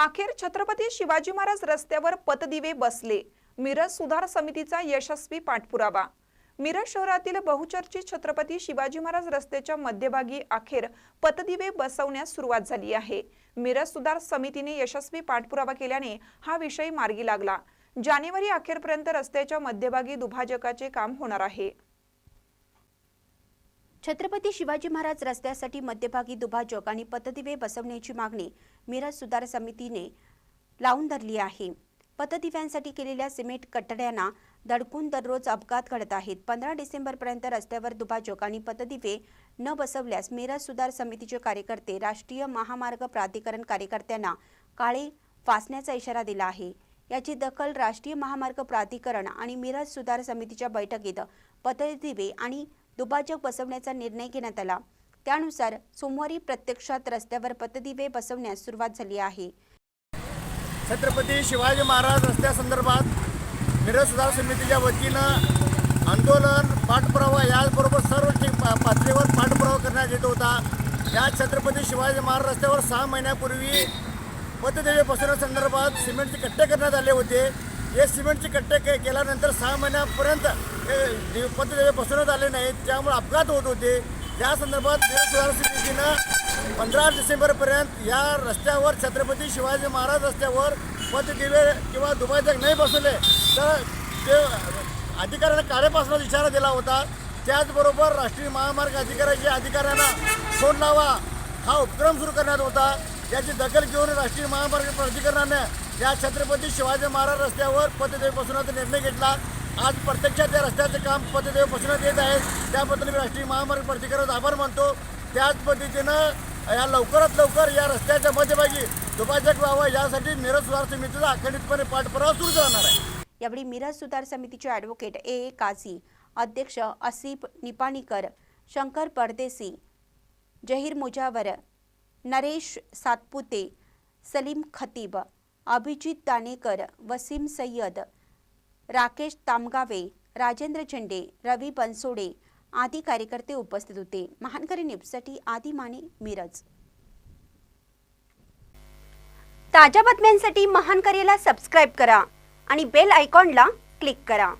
अखेर छत्रपती शिवाजी महाराज रस्त्यावर पतदिवे बसले. मिरज सुधार समितीचा यशस्वी पाठपुरावा. मिरज शहरातील बहुचर्चित छत्रपती शिवाजी महाराज रस्त्याच्या मध्यभागी अखेर पतदिवे बसवण्यास सुरुवात झाली आहे. मिरज सुधार समितीने यशस्वी पाठपुरावा केल्याने हा विषय मार्गी लागला. जानेवारी अखेरपर्यंत रस्त्याच्या मध्यभागी दुभाजकाचे काम होणार आहे. छत्रपती शिवाजी महाराज रस्त्यासाठी मध्यभागी दुभाजक आणि पतदिवे बसवण्याची मागणी मिरज सुधार समितीने लावून धरली आहे. पतदिव्यांसाठी केलेल्या सिमेंट कटड्यांना धडकून दररोज अपघात घडत आहेत. पंधरा डिसेंबरपर्यंत रस्त्यावर दुभाजक आणि पतदिवे न बसवल्यास मिरज सुधार समितीचे कार्यकर्ते राष्ट्रीय महामार्ग प्राधिकरण कार्यकर्त्यांना काळे फासण्याचा इशारा दिला आहे. याची दखल राष्ट्रीय महामार्ग प्राधिकरण आणि मिरज सुधार समितीच्या बैठकीत पतदिवे आणि दुभाजक बसवण्याचा निर्णय घेण्यात आला. त्यानुसार सोमवारी प्रत्यक्षात रस्त्यावर पतदिवे बसवण्यास सुरुवात झाली आहे. छत्रपती शिवाजी महाराज रस्त्यासंदर्भात मिरज सुधार समितीच्या वतीनं आंदोलन पाठपुरावा याचबरोबर सर्व पातळीवर पाठपुरावा करण्यात येत होता. या छत्रपती शिवाजी महाराज रस्त्यावर सहा महिन्यापूर्वी पतदेवी बसवण्यासंदर्भात सिमेंटचे कट्टे करण्यात आले होते. हे सिमेंटचे कट्टे के केल्यानंतर सहा महिन्यापर्यंत हे पतदेवे बसवण्यात आले नाहीत. त्यामुळे अपघात होत होते. त्या संदर्भात मिरज समितीनं पंधरा डिसेंबरपर्यंत या रस्त्यावर छत्रपती शिवाजी महाराज रस्त्यावर पतदिवे किंवा दुभाजक नाही बसवले तर ते अधिकाऱ्यांना काळेपासूनच इशारा दिला होता त्याचबरोबर राष्ट्रीय महामार्ग अधिकाऱ्याच्या अधिकाऱ्यांना फोन लावा. हा उपक्रम सुरू करण्यात होता. याची दखल घेऊन राष्ट्रीय महामार्ग प्राधिकरणाने या छत्रपती शिवाजी महाराज रस्त्यावर पतदेवी बसवण्याचा निर्णय घेतला. आज प्रत्यक्षात त्या रस्त्याचं काम पद्धतीने बसवण्यात येत आहे. त्याबद्दल मी राष्ट्रीय महामार्ग प्राधिकरणाचा आभार मानतो. त्याच पद्धतीनं या लवकरात लवकर या रस्त्याच्या मध्यभागी दुभाजक व्हावा यासाठी मिरज सुधार समितीचा अखंडितपणे पाठपुरावा सुरू राहणार आहे. यावेळी मिरज सुधार समितीचे ॲडव्होकेट ए. ए काझी अध्यक्ष असिफ निपाणीकर शंकर परदेसी जहीर मुजावर नरेश सातपुते सलीम खतीब अभिजित दानेकर वसीम सय्यद राकेश तामगावे राजेंद्र झेंडे रवी बनसोडे आदी कार्यकर्ते उपस्थित होते. महानकरी न्यूजसाठी आदी माने मिरज. ताज्या बातम्यांसाठी महानकरीला सबस्क्राईब करा आणि बेल आयकॉनला क्लिक करा.